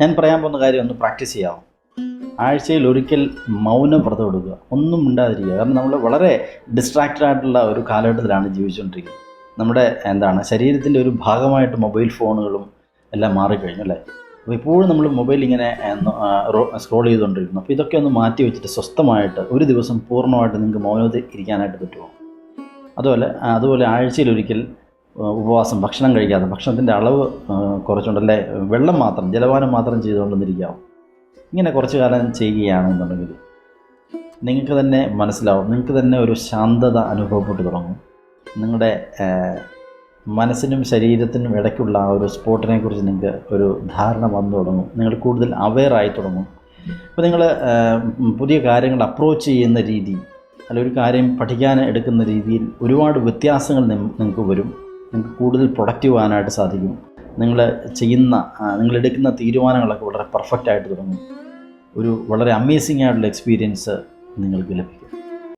ഞാൻ പറയാൻ പോകുന്ന കാര്യം ഒന്ന് പ്രാക്ടീസ് ചെയ്യാം ആഴ്ചയിൽ ഒരിക്കൽ മൗനം വ്രതം എടുക്കുക. ഒന്നും മിണ്ടാതിരിക്കുക. കാരണം നമ്മൾ വളരെ ഡിസ്ട്രാക്റ്റഡ് ആയിട്ടുള്ള ഒരു കാലഘട്ടത്തിലാണ് ജീവിച്ചുകൊണ്ടിരിക്കുന്നത്. നമ്മുടെ എന്താണ് ശരീരത്തിന്റെ ഒരു ഭാഗമായിട്ട് മൊബൈൽ ഫോണുകളും എല്ലാം മാറിക്കഴിഞ്ഞു അല്ലേ? അപ്പോൾ ഇപ്പോഴും നമ്മൾ മൊബൈൽ ഇങ്ങനെ സ്ക്രോൾ ചെയ്തുകൊണ്ടിരിക്കുന്നു. അപ്പോൾ ഇതൊക്കെ ഒന്ന് മാറ്റി വെച്ചിട്ട് സ്വസ്ഥമായിട്ട് ഒരു ദിവസം പൂർണമായിട്ട് നിങ്ങൾക്ക് മൗനത്തിൽ ഇരിക്കാനായിട്ട് പറ്റുമോ? അതുപോലെ അതുപോലെ ആഴ്ചയിൽ ഒരിക്കൽ ആ, ഉപവാസം ഭക്ഷണം കഴിക്കാതെ ഭക്ഷണത്തിന്റെ അളവ് കുറച്ചുകൊണ്ടല്ലേ വെള്ളം മാത്രം ജലപാനം മാത്രം ചെയ്തുകൊണ്ടിരിക്കാവും ഇങ്ങനെ കുറച്ച് കാലം ചെയ്യുകയാണെന്നുണ്ടെങ്കിൽ നിങ്ങൾക്ക് തന്നെ മനസ്സിലാവും നിങ്ങൾക്ക് തന്നെ ഒരു ശാന്തത അനുഭവപ്പെട്ടു തുടങ്ങും. നിങ്ങളുടെ മനസ്സിനും ശരീരത്തിനും ഇടയ്ക്കുള്ള ആ ഒരു സ്പോട്ടിനെ കുറിച്ച് നിങ്ങൾക്ക് ഒരു ധാരണ വന്നു തുടങ്ങും. നിങ്ങൾ കൂടുതൽ അവെയറായി തുടങ്ങും. അപ്പോൾ നിങ്ങൾ പുതിയ കാര്യങ്ങൾ അപ്രോച്ച് ചെയ്യുന്ന രീതി അല്ല ഒരു കാര്യം പഠിക്കാൻ എടുക്കുന്ന രീതിയിൽ ഒരുപാട് വ്യത്യാസങ്ങൾ നിങ്ങൾക്ക് വരും. നിങ്ങൾക്ക് കൂടുതൽ പ്രൊഡക്റ്റീവ് ആകാനായിട്ട് സാധിക്കും. നിങ്ങൾ ചെയ്യുന്ന നിങ്ങളെടുക്കുന്ന തീരുമാനങ്ങളൊക്കെ വളരെ പെർഫെക്റ്റ് ആയിട്ട് തുടങ്ങും. ഒരു വളരെ അമേസിംഗ് ആയിട്ടുള്ള എക്സ്പീരിയൻസ് നിങ്ങൾക്ക് ലഭിക്കും.